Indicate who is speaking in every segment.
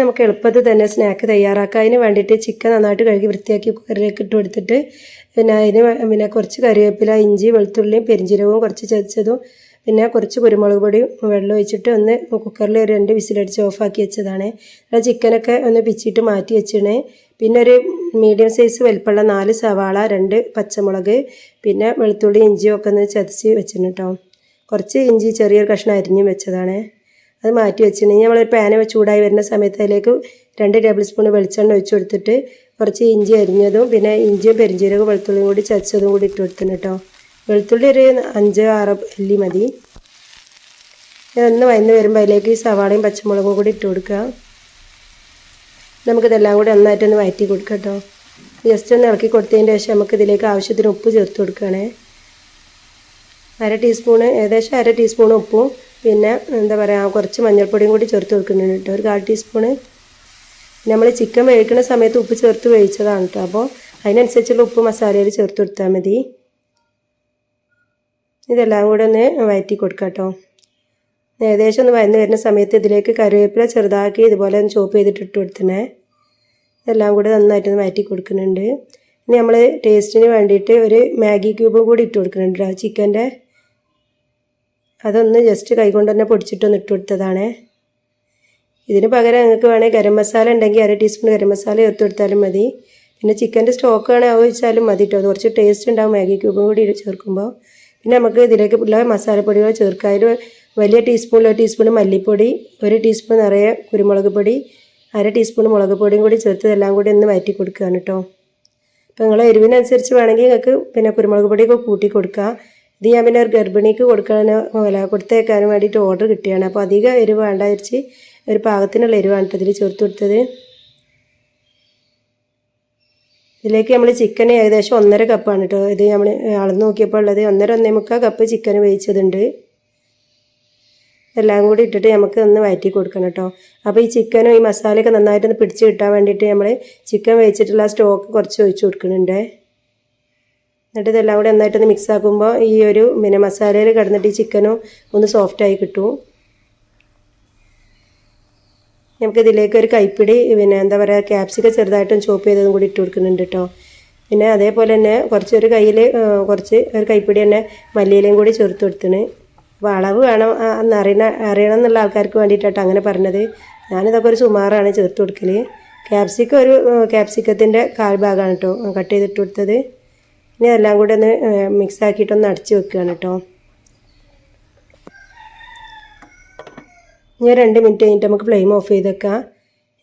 Speaker 1: നമുക്ക് എളുപ്പത്തിൽ തന്നെ സ്നാക്ക് തയ്യാറാക്കാം. അതിന് വേണ്ടിയിട്ട് ചിക്കൻ നന്നായിട്ട് കഴുകി വൃത്തിയാക്കി കുക്കറിലേക്ക് ഇട്ട് കൊടുത്തിട്ട് പിന്നെ അതിന് പിന്നെ കുറച്ച് കറിവേപ്പില ഇഞ്ചി വെളുത്തുള്ളിയും പെരിഞ്ചീരകവും കുറച്ച് ചതച്ചതും പിന്നെ കുറച്ച് കുരുമുളക് പൊടിയും വെള്ളം ഒഴിച്ചിട്ട് ഒന്ന് കുക്കറിൽ ഒരു രണ്ട് വിസിലടിച്ച് ഓഫാക്കി വെച്ചതാണ്. ആ ചിക്കനൊക്കെ ഒന്ന് പിച്ചിട്ട് മാറ്റി വെച്ചിണ്. പിന്നെ ഒരു മീഡിയം സൈസ് വലിപ്പമുള്ള നാല് സവാള രണ്ട് പച്ചമുളക് പിന്നെ വെളുത്തുള്ളി ഇഞ്ചിയും ഒക്കെ ഒന്ന് ചതച്ച് വെച്ചിട്ടുണ്ട് കുറച്ച് ഇഞ്ചി ചെറിയൊരു കഷ്ണം അരിഞ്ഞും വെച്ചതാണ്. അത് മാറ്റി വെച്ചിട്ടുണ്ടെങ്കിൽ നമ്മളൊരു പാന ചൂടായി വരുന്ന സമയത്ത് അതിലേക്ക് രണ്ട് ടേബിൾ സ്പൂൺ വെളിച്ചെണ്ണ ഒഴിച്ചു കൊടുത്തിട്ട് കുറച്ച് ഇഞ്ചി അരിഞ്ഞതും പിന്നെ ഇഞ്ചിയും പെരിഞ്ചീരകവും വെളുത്തുള്ളിയും കൂടി ചതച്ചതും കൂടി ഇട്ട് കൊടുത്തിന് കേട്ടോ വെളുത്തുള്ളി ഒരു അഞ്ച് ആറ് അല്ലി മതി. ഒന്ന് വയന്ന് വരുമ്പോൾ അതിലേക്ക് ഈ സവാളയും പച്ചമുളകും കൂടി ഇട്ട് കൊടുക്കുക നമുക്കിതെല്ലാം കൂടി നന്നായിട്ടൊന്ന് വയറ്റി കൊടുക്കുക കേട്ടോ ജസ്റ്റ് ഒന്ന് ഇളക്കി കൊടുത്തതിന് ശേഷം നമുക്ക് ഇതിലേക്ക് ആവശ്യത്തിന് ഉപ്പ് ചേർത്ത് കൊടുക്കുകയാണേ അര ടീസ്പൂണ് ഏകദേശം അര ടീസ്പൂൺ ഉപ്പും പിന്നെ എന്താ പറയുക കുറച്ച് മഞ്ഞൾപ്പൊടിയും കൂടി ചേർത്ത് കൊടുക്കുന്നുണ്ട് കേട്ടോ. ഒരു കാൽ ടീസ്പൂണ്. നമ്മൾ ചിക്കൻ വേവിക്കുന്ന സമയത്ത് ഉപ്പ് ചേർത്ത് വേവിച്ചതാണ് കേട്ടോ. അപ്പോൾ അതിനനുസരിച്ചുള്ള ഉപ്പ് മസാലയിൽ ചേർത്ത് കൊടുത്താൽ മതി. ഇതെല്ലാം കൂടെ ഒന്ന് വയറ്റി കൊടുക്കാം കേട്ടോ. ഏകദേശം ഒന്ന് വയന്ന് വരുന്ന സമയത്ത് ഇതിലേക്ക് കറിവേപ്പില ചെറുതാക്കി ഇതുപോലെ ഒന്ന് ചോപ്പ് ചെയ്തിട്ട് ഇട്ട് കൊടുത്തണേ. ഇതെല്ലാം കൂടെ നന്നായിട്ട് ഒന്ന് വയറ്റി കൊടുക്കുന്നുണ്ട്. ഇനി നമ്മൾ ടേസ്റ്റിന് വേണ്ടിയിട്ട് ഒരു മാഗി ക്യൂബും കൂടി ഇട്ട് കൊടുക്കുന്നുണ്ട് ചിക്കന്റെ അതൊന്ന് ജസ്റ്റ് കൈകൊണ്ട് തന്നെ പൊടിച്ചിട്ടൊന്ന് ഇട്ട് കൊടുത്തതാണ്. ഇതിന് പകരം നിങ്ങൾക്ക് വേണമെങ്കിൽ ഗരം മസാല ഉണ്ടെങ്കിൽ അര ടീസ്പൂൺ ഗരം മസാല ചേർത്ത് കൊടുത്താലും മതി. പിന്നെ ചിക്കന്റെ സ്റ്റോക്ക് വേണേൽ അത് വെച്ചാലും മതി കേട്ടോ അത് കുറച്ച് ടേസ്റ്റ് ഉണ്ടാവും മാഗി ക്യൂബും കൂടി ചേർക്കുമ്പോൾ. പിന്നെ നമുക്ക് ഇതിലേക്ക് ഉള്ള മസാലപ്പൊടികൾ ചേർക്കാം അതിൽ വലിയ ടീസ്പൂണിൽ ഒരു ടീസ്പൂൺ മല്ലിപ്പൊടി ഒരു ടീസ്പൂൺ നിറയെ കുരുമുളക് പൊടി അര ടീസ്പൂൺ മുളക് പൊടിയും കൂടി ചേർത്ത് ഇതെല്ലാം കൂടി ഒന്ന് മാറ്റി കൊടുക്കുകയാണ് കേട്ടോ അപ്പോൾ നിങ്ങൾ എരിവിനനുസരിച്ച് വേണമെങ്കിൽ നിങ്ങൾക്ക് പിന്നെ കുരുമുളക് പൊടിയൊക്കെ കൂട്ടി കൊടുക്കുക ഇത് ഞാൻ പിന്നെ ഒരു ഗർഭിണിക്ക് കൊടുക്കാൻ അല്ല കൊടുത്തേക്കാനും വേണ്ടിയിട്ട് ഓർഡർ കിട്ടിയാണ്. അപ്പോൾ അധികം എരിവ് വേണ്ട വിചാരിച്ച് ഒരു പാകത്തിനുള്ള എരിവാണ് ഇതിൽ ചേർത്ത് കൊടുത്തത്. ഇതിലേക്ക് നമ്മൾ ചിക്കൻ ഏകദേശം ഒന്നര കപ്പാണ് കേട്ടോ ഇത് നമ്മൾ അളന്ന് നോക്കിയപ്പോൾ ഉള്ളത് ഒന്നര ഒന്നേ മുക്കാൽ കപ്പ് ചിക്കൻ വേവിച്ചതുണ്ട്. എല്ലാം കൂടി ഇട്ടിട്ട് നമുക്ക് ഒന്ന് വയറ്റി കൊടുക്കണം കേട്ടോ അപ്പോൾ ഈ ചിക്കനും ഈ മസാലയൊക്കെ നന്നായിട്ടൊന്ന് പിടിച്ച് കിട്ടാൻ വേണ്ടിയിട്ട് നമ്മൾ ചിക്കൻ വേവിച്ചിട്ടുള്ള സ്റ്റോക്ക് കുറച്ച് ഒഴിച്ച് കൊടുക്കുന്നുണ്ട്. എന്നിട്ട് ഇതെല്ലാം കൂടി നന്നായിട്ടൊന്ന് മിക്സ് ആക്കുമ്പോൾ ഈ ഒരു പിന്നെ മസാലയിൽ കിടന്നിട്ട് ഈ ചിക്കനും ഒന്ന് സോഫ്റ്റായി കിട്ടും. നമുക്ക് ഇതിലേക്ക് ഒരു കൈപ്പിടി പിന്നെ എന്താ പറയുക ക്യാപ്സിക്കം ചെറുതായിട്ടും ചോപ്പ് ചെയ്തതും കൂടി ഇട്ട് കൊടുക്കുന്നുണ്ട് കേട്ടോ പിന്നെ അതേപോലെ തന്നെ കുറച്ച് ഒരു കയ്യിൽ കുറച്ച് ഒരു കൈപ്പിടി തന്നെ മല്ലിയിലയും കൂടി ചേർത്ത് കൊടുത്തിന്. അപ്പോൾ അളവ് വേണം അന്ന് അറിയണ അറിയണം എന്നുള്ള ആൾക്കാർക്ക് വേണ്ടിയിട്ടാണ് അങ്ങനെ പറഞ്ഞത്. ഞാനിതൊക്കെ ഒരു സുമാറാണ് ചേർത്ത് കൊടുക്കൽ ക്യാപ്സിക്കം ഒരു ക്യാപ്സിക്കത്തിന്റെ കാൽ ഭാഗമാണ് കേട്ടോ കട്ട് ചെയ്തിട്ട് കൊടുത്തത്. ഇനി എല്ലാം കൂടെ ഒന്ന് മിക്സ് ആക്കിയിട്ടൊന്ന് അടച്ച് വെക്കുകയാണ് കേട്ടോ ഇനി രണ്ട് മിനിറ്റ് കഴിഞ്ഞിട്ട് നമുക്ക് ഫ്ലെയിം ഓഫ് ചെയ്തേക്കാം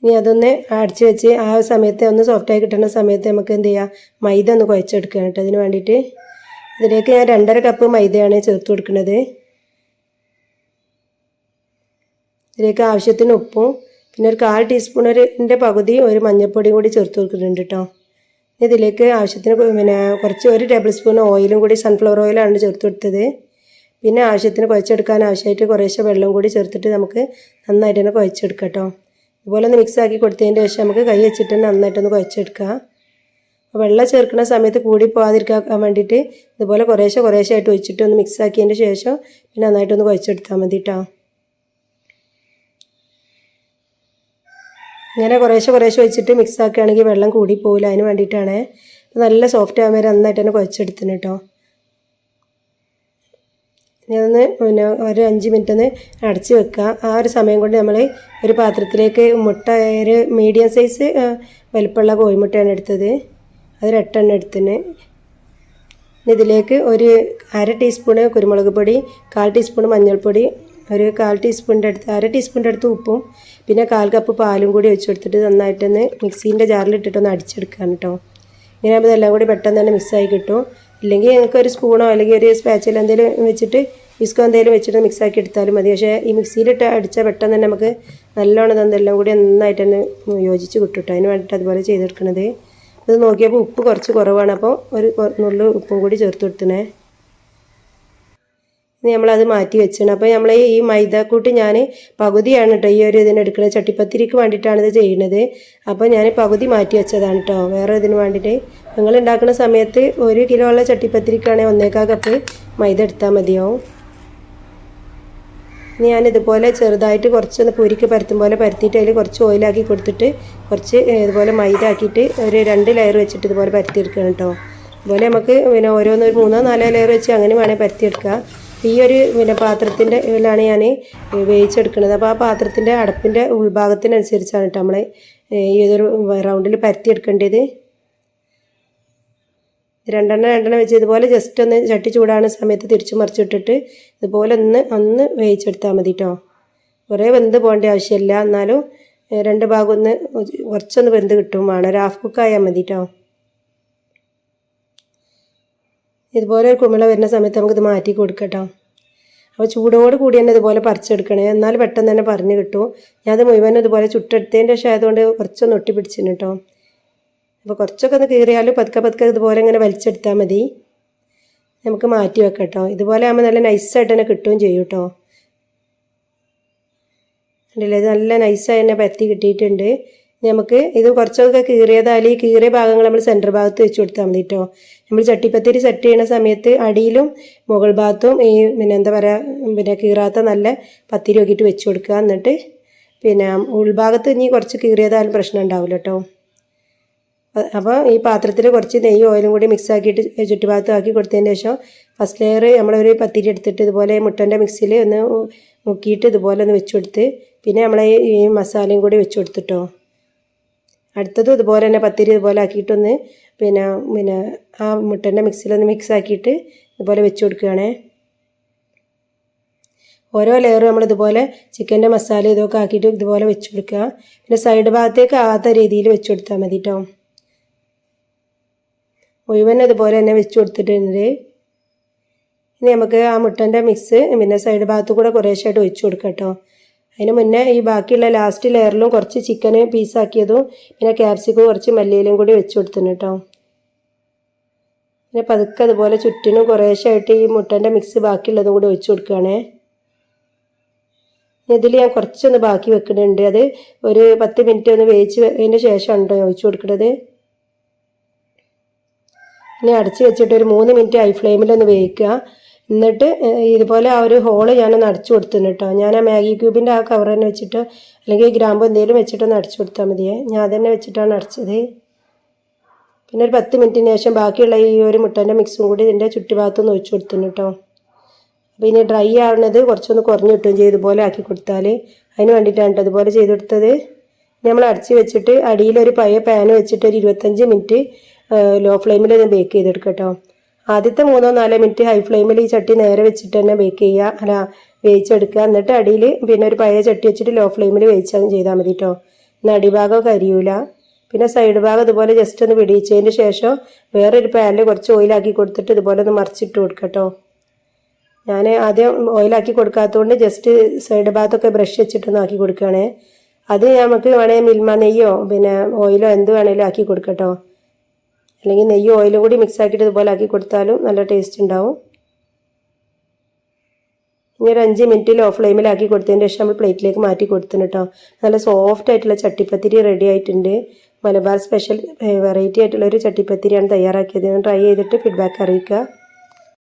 Speaker 1: ഇനി അതൊന്ന് അടച്ച് വെച്ച് ആ സമയത്ത് ഒന്ന് സോഫ്റ്റായി കിട്ടുന്ന സമയത്ത് നമുക്ക് എന്ത് ചെയ്യാം? മൈദ ഒന്ന് കുഴച്ചെടുക്കുകയാണ് കേട്ടോ അതിന് വേണ്ടിയിട്ട്. ഇതിലേക്ക് ഞാൻ രണ്ടര കപ്പ് മൈദയാണ് ചേർത്ത് കൊടുക്കുന്നത്. ഇതിലേക്ക് ആവശ്യത്തിന് ഉപ്പും പിന്നെ ഒരു കാൽ ടീസ്പൂൺ ഒരു പകുതി ഒരു മഞ്ഞൾപ്പൊടിയും കൂടി ചേർത്ത് കൊടുക്കുന്നുണ്ട് കേട്ടോ ഇതിലേക്ക് ആവശ്യത്തിന് പിന്നെ കുറച്ച് ഒരു ടേബിൾ സ്പൂൺ ഓയിലും കൂടി സൺഫ്ലവർ ഓയിലാണ് ചേർത്ത് കൊടുത്തത്. പിന്നെ ആവശ്യത്തിന് കുഴച്ചെടുക്കാൻ ആവശ്യമായിട്ട് കുറേശ്ശെ വെള്ളം കൂടി ചേർത്തിട്ട് നമുക്ക് നന്നായിട്ട് തന്നെ കുഴച്ചെടുക്കാം കേട്ടോ ഇതുപോലെ ഒന്ന് മിക്സ് ആക്കി കൊടുത്തതിന് ശേഷം നമുക്ക് കൈ വെച്ചിട്ട് നന്നായിട്ടൊന്ന് കുഴച്ചെടുക്കാം. വെള്ളം ചേർക്കുന്ന സമയത്ത് കൂടി പോകാതിരിക്കാൻ വേണ്ടിയിട്ട് ഇതുപോലെ കുറേശ്ശെ കുറേശ്ശെ ആയിട്ട് ഒഴിച്ചിട്ട് ഒന്ന് മിക്സ് ആക്കിയതിന് ശേഷം പിന്നെ നന്നായിട്ടൊന്ന് കുഴച്ചെടുത്താൽ മതി കേട്ടോ ഇങ്ങനെ കുറേശ്ശെ കുറേശ്ശെ വെച്ചിട്ട് മിക്സ് ആക്കുകയാണെങ്കിൽ വെള്ളം കൂടി പോകില്ല അതിന് വേണ്ടിയിട്ടാണ് നല്ല സോഫ്റ്റ് ആകാൻ വരെ നന്നായിട്ട് തന്നെ കുഴച്ചെടുത്തിന് കേട്ടോ. ഇനി ഒന്ന് പിന്നെ ഒരു അഞ്ച് മിനിറ്റ് ഒന്ന് അടച്ച് വെക്കുക. ആ ഒരു സമയം കൊണ്ട് നമ്മൾ ഒരു പാത്രത്തിലേക്ക് മുട്ട ഒരു മീഡിയം സൈസ് വലിപ്പമുള്ള കോഴിമുട്ടയാണ് എടുത്തത്. അത് രട്ടെണ്ണ എടുത്തിന്. ഇതിലേക്ക് ഒരു അര ടീസ്പൂണ് കുരുമുളക് പൊടി കാൽ ടീസ്പൂൺ മഞ്ഞൾപ്പൊടി ഒരു കാൽ ടീസ്പൂണിന്റെ അടുത്ത് അര ടീസ്പൂണിന്റെ അടുത്ത് ഉപ്പും പിന്നെ കാൽ കപ്പ് പാലും കൂടി വെച്ച് കൊടുത്തിട്ട് നന്നായിട്ടൊന്ന് മിക്സീന്റെ ജാറിലിട്ടിട്ടൊന്ന് അടിച്ചെടുക്കാൻ കേട്ടോ. ഇങ്ങനെ ആകുമ്പോൾ എല്ലാം കൂടി പെട്ടെന്ന് തന്നെ മിക്സായി കിട്ടും. ഇല്ലെങ്കിൽ ഞങ്ങൾക്ക് ഒരു സ്പൂണോ അല്ലെങ്കിൽ ഒരു സ്പാച്ചിൽ എന്തെങ്കിലും വെച്ചിട്ട് വിസ്കോ എന്തെങ്കിലും വെച്ചിട്ട് മിക്സാക്കി എടുത്താലും മതി. പക്ഷേ ഈ മിക്സിയിലിട്ട് അടിച്ചാൽ പെട്ടെന്ന് തന്നെ നമുക്ക് നല്ലോണം ഇതെല്ലാം കൂടി നന്നായിട്ട് തന്നെ യോജിച്ച് കിട്ടും കേട്ടോ. അതിന് വേണ്ടിയിട്ട് അതുപോലെ ചെയ്തെടുക്കണത്. ഇത് നോക്കിയപ്പോൾ ഉപ്പ് കുറച്ച് കുറവാണ്. അപ്പോൾ ഒരു നുള്ളു ഉപ്പും കൂടി ചേർത്ത് കൊടുത്തണേ. നമ്മളത് മാറ്റി വെച്ചാണ്. അപ്പോൾ നമ്മൾ ഈ മൈദക്കൂട്ട് ഞാൻ പകുതിയാണ് കേട്ടോ ഈ ഒരു ഇതിന് എടുക്കുന്നത് ചട്ടിപ്പത്തിരിക്ക് വേണ്ടിയിട്ടാണ് ഇത് ചെയ്യുന്നത് അപ്പോൾ ഞാൻ പകുതി മാറ്റി വെച്ചതാണ് കേട്ടോ വേറെ ഇതിന് വേണ്ടിയിട്ട് നിങ്ങൾ ഉണ്ടാക്കുന്ന സമയത്ത് ഒരു കിലോ ഉള്ള ചട്ടിപ്പത്തിരിക്കാണെങ്കിൽ ഒന്നേക്കാൽ കപ്പ് മൈദ എടുത്താൽ മതിയാവും. ഇനി ഞാൻ ഇതുപോലെ ചെറുതായിട്ട് കുറച്ചൊന്ന് പൂരിക്ക് പരത്തും പോലെ പരത്തിയിട്ട് അതിൽ കുറച്ച് ഓയിലാക്കി കൊടുത്തിട്ട് കുറച്ച് ഇതുപോലെ മൈദ ആക്കിയിട്ട് ഒരു രണ്ട് ലെയർ വെച്ചിട്ട് ഇതുപോലെ പരത്തിയെടുക്കണം കേട്ടോ അതുപോലെ നമുക്ക് പിന്നെ ഓരോന്ന് ഒരു മൂന്നോ നാലോ ലെയർ വെച്ച് അങ്ങനെ വേണേൽ പരത്തിയെടുക്കുക ഈ ഒരു പിന്നെ പാത്രത്തിന്റെ ഇതിലാണ് ഞാൻ വേവിച്ചെടുക്കുന്നത് അപ്പോൾ ആ പാത്രത്തിന്റെ അടപ്പിന്റെ ഉൾഭാഗത്തിനനുസരിച്ചാണ് കേട്ടോ നമ്മൾ ഈ ഒരു റൗണ്ടിൽ പരത്തിയെടുക്കേണ്ടത്. രണ്ടെണ്ണം രണ്ടെണ്ണം വെച്ച് ഇതുപോലെ ജസ്റ്റ് ഒന്ന് ചട്ടി ചൂടാണ് സമയത്ത് തിരിച്ചു മറിച്ചിട്ടിട്ട് ഇതുപോലെ ഒന്ന് ഒന്ന് വേവിച്ചെടുത്താൽ മതി കേട്ടോ കുറേ വെന്ത് പോകേണ്ട ആവശ്യമില്ല. എന്നാലും രണ്ട് ഭാഗം ഒന്ന് കുറച്ചൊന്ന് വെന്ത് കിട്ടും. വേണം. ഒരു ഹാഫ് കുക്ക് ആയാൽ മതി കേട്ടോ ഇതുപോലെ ഒരു കുമിള വരുന്ന സമയത്ത് നമുക്കിത് മാറ്റി കൊടുക്കട്ടോ. കേട്ടോ അപ്പോൾ ചൂടോട് കൂടി തന്നെ ഇതുപോലെ പറിച്ചെടുക്കണേ. എന്നാൽ പെട്ടെന്ന് തന്നെ പറഞ്ഞു കിട്ടും. ഞാനത് മുഴുവൻ ഇതുപോലെ ചുട്ടെടുത്തതിന്റെ ശേഷം ആയതുകൊണ്ട് കുറച്ചൊന്ന് ഒട്ടി കേട്ടോ. അപ്പോൾ കുറച്ചൊക്കെ ഒന്ന് കീറിയാലും പതുക്കെ പതുക്കെ ഇതുപോലെ ഇങ്ങനെ വലിച്ചെടുത്താൽ മതി. നമുക്ക് മാറ്റി വെക്കാം കേട്ടോ. ഇതുപോലെ ആകുമ്പോൾ നല്ല നൈസായിട്ട് തന്നെ കിട്ടുകയും ചെയ്യും കേട്ടോ. ഉണ്ടല്ലേ ഇത് നല്ല നൈസായി തന്നെ പരത്തി കിട്ടിയിട്ടുണ്ട്. നമുക്ക് ഇത് കുറച്ചൊക്കെ കീറിയതായാലും ഈ കീറിയ ഭാഗങ്ങൾ നമ്മൾ സെന്റർ ഭാഗത്ത് വെച്ച് കൊടുത്താൽ മതി കേട്ടോ നമ്മൾ ചട്ടിപ്പത്തിരി സെറ്റ് ചെയ്യുന്ന സമയത്ത് അടിയിലും മുകൾ ഭാഗത്തും ഈ പിന്നെ എന്താ പറയുക പിന്നെ കീറാത്ത നല്ല പത്തിരി നോക്കിയിട്ട് വെച്ച് കൊടുക്കുക. എന്നിട്ട് പിന്നെ ഉൾഭാഗത്ത് ഇനി കുറച്ച് കീറിയതായാലും പ്രശ്നം ഉണ്ടാവില്ല കേട്ടോ അപ്പോൾ ഈ പാത്രത്തിൽ കുറച്ച് നെയ്യ് ഓയിലും കൂടി മിക്സ് ആക്കിയിട്ട് ചുറ്റുഭാഗത്ത് ആക്കി കൊടുത്തതിന് ശേഷം ഫസ്റ്റ് ലെയർ നമ്മളൊരു പത്തിരി എടുത്തിട്ട് ഇതുപോലെ മുട്ടന്റെ മിക്സിയിൽ ഒന്ന് മുക്കിയിട്ട് ഇതുപോലെ ഒന്ന് വെച്ച് കൊടുത്ത് പിന്നെ നമ്മൾ ഈ മസാലയും കൂടി വെച്ച് കൊടുത്തിട്ടോ അടുത്തതും ഇതുപോലെ തന്നെ പത്തിരി ഇതുപോലെ ആക്കിയിട്ടൊന്ന് പിന്നെ പിന്നെ ആ മുട്ടന്റെ മിക്സിലൊന്ന് മിക്സ് ആക്കിയിട്ട് ഇതുപോലെ വെച്ച് കൊടുക്കുകയാണേ. ഓരോ ലെയറും നമ്മൾ ഇതുപോലെ ചിക്കന്റെ മസാല ഇതൊക്കെ ആക്കിയിട്ട് ഇതുപോലെ വെച്ച് കൊടുക്കുക. പിന്നെ സൈഡ് ഭാഗത്തേക്ക് ആകാത്ത രീതിയിൽ വെച്ച് കൊടുത്താൽ മതി കേട്ടോ മുഴുവൻ അതുപോലെ തന്നെ വെച്ച് കൊടുത്തിട്ടുണ്ട്. ഇനി നമുക്ക് ആ മുട്ടന്റെ മിക്സ് പിന്നെ സൈഡ് ഭാഗത്ത് കൂടെ കുറേശ്ശായിട്ട് ഒഴിച്ചു കൊടുക്കാം കേട്ടോ അതിന് മുന്നേ ഈ ബാക്കിയുള്ള ലാസ്റ്റ് ലെയറിലും കുറച്ച് ചിക്കന് പീസാക്കിയതും പിന്നെ ക്യാപ്സിക്കും കുറച്ച് മല്ലിയിലും കൂടി വെച്ച് കൊടുത്തിന് കേട്ടോ പിന്നെ പതുക്കെ അതുപോലെ ചുറ്റിനും കുറേശ്ശായിട്ട് ഈ മുട്ടന്റെ മിക്സ് ബാക്കിയുള്ളതും കൂടി ഒഴിച്ചു കൊടുക്കുകയാണേ. ഇതിൽ ഞാൻ കുറച്ചൊന്ന് ബാക്കി വെക്കുന്നുണ്ട്. അത് ഒരു പത്ത് മിനിറ്റ് ഒന്ന് വേവിച്ച് അതിന് ശേഷമാണ് കേട്ടോ ഒഴിച്ചു കൊടുക്കുന്നത്. ഇനി അടച്ച് വെച്ചിട്ട് ഒരു മൂന്ന് മിനിറ്റ് ഹൈ ഫ്ലെയിമിലൊന്ന് വേവിക്കുക. എന്നിട്ട് ഇതുപോലെ ആ ഒരു ഹോൾ ഞാനൊന്ന് അടച്ചു കൊടുത്തു കേട്ടോ. ഞാൻ ആ മാഗി ക്യൂബിന്റെ ആ കവർ തന്നെ വെച്ചിട്ട് അല്ലെങ്കിൽ ഗ്രാമ്പ് എന്തെങ്കിലും വെച്ചിട്ടൊന്ന് അടച്ചു കൊടുത്താൽ മതിയേ. ഞാൻ അതന്നെ വെച്ചിട്ടാണ് അടച്ചത് പിന്നെ ഒരു പത്ത് മിനിറ്റിന് ശേഷം ബാക്കിയുള്ള ഈ ഒരു മുട്ടന്റെ മിക്സും കൂടി ഇതിന്റെ ചുറ്റുഭാഗത്തൊന്ന് ഒഴിച്ചു കൊടുത്തു കേട്ടോ. അപ്പോൾ ഇനി ഡ്രൈ ആവുന്നത് കുറച്ചൊന്ന് കുറഞ്ഞു കിട്ടുകയും ചെയ്യും ഇതുപോലെ ആക്കി കൊടുത്താൽ അതിന് വേണ്ടിയിട്ടാണ് കേട്ടോ ഇതുപോലെ ചെയ്ത് കൊടുത്തത്. നമ്മൾ അടച്ച് വെച്ചിട്ട് അടിയിലൊരു പഴയ പാൻ വെച്ചിട്ട് ഒരു ഇരുപത്തഞ്ച് മിനിറ്റ് ലോ ഫ്ലെയിമിൽ ഞാൻ ബേക്ക് ചെയ്തെടുക്കാം കേട്ടോ. ആദ്യത്തെ മൂന്നോ നാലോ മിനിറ്റ് ഹൈ ഫ്ലെയിമിൽ ഈ ചട്ടി നേരെ വെച്ചിട്ട് തന്നെ ബേക്ക് ചെയ്യുക. അല്ല വേവിച്ചെടുക്കുക. എന്നിട്ട് അടിയിൽ പിന്നെ ഒരു പഴയ ചട്ടി വെച്ചിട്ട് ലോ ഫ്ലെയിമിൽ വേവിച്ചാൽ ചെയ്താൽ മതി കേട്ടോ അടിഭാഗം കരിയൂല പിന്നെ സൈഡ് ഭാഗം ഇതുപോലെ ജസ്റ്റ് ഒന്ന് പിടിയിച്ചതിന് ശേഷം വേറൊരു പാനിൽ കുറച്ച് ഓയിലാക്കി കൊടുത്തിട്ട് ഇതുപോലെ ഒന്ന് മറിച്ചിട്ട് കൊടുക്കട്ടോ കേട്ടോ ഞാൻ ആദ്യം ഓയിലാക്കി കൊടുക്കാത്തതുകൊണ്ട് ജസ്റ്റ് സൈഡ് ഭാഗത്തൊക്കെ ബ്രഷ് വെച്ചിട്ടൊന്ന് ആക്കി കൊടുക്കുകയാണേ. അത് നമുക്ക് വേണമെങ്കിൽ മിൽമ നെയ്യോ പിന്നെ ഓയിലോ എന്ത് വേണേലും ആക്കി കൊടുക്കട്ടോ അല്ലെങ്കിൽ നെയ്യ് ഓയിലും കൂടി മിക്സ് ആക്കിയിട്ട് ഇതുപോലെ ആക്കി കൊടുത്താലും നല്ല ടേസ്റ്റ് ഉണ്ടാവും. ഇനി ഒരു അഞ്ച് മിനിറ്റ് ലോ ഫ്ലെയിമിലാക്കി കൊടുത്തതിന് ശേഷം നമ്മൾ പ്ലേറ്റിലേക്ക് മാറ്റി കൊടുത്തിന് കേട്ടോ നല്ല സോഫ്റ്റ് ആയിട്ടുള്ള ചട്ടിപ്പത്തിരി റെഡി ആയിട്ടുണ്ട്. മലബാർ സ്പെഷ്യൽ വെറൈറ്റി ആയിട്ടുള്ള ഒരു ചട്ടിപ്പത്തിരിയാണ് തയ്യാറാക്കിയത്. ട്രൈ ചെയ്തിട്ട് ഫീഡ്ബാക്ക് അറിയിക്കുക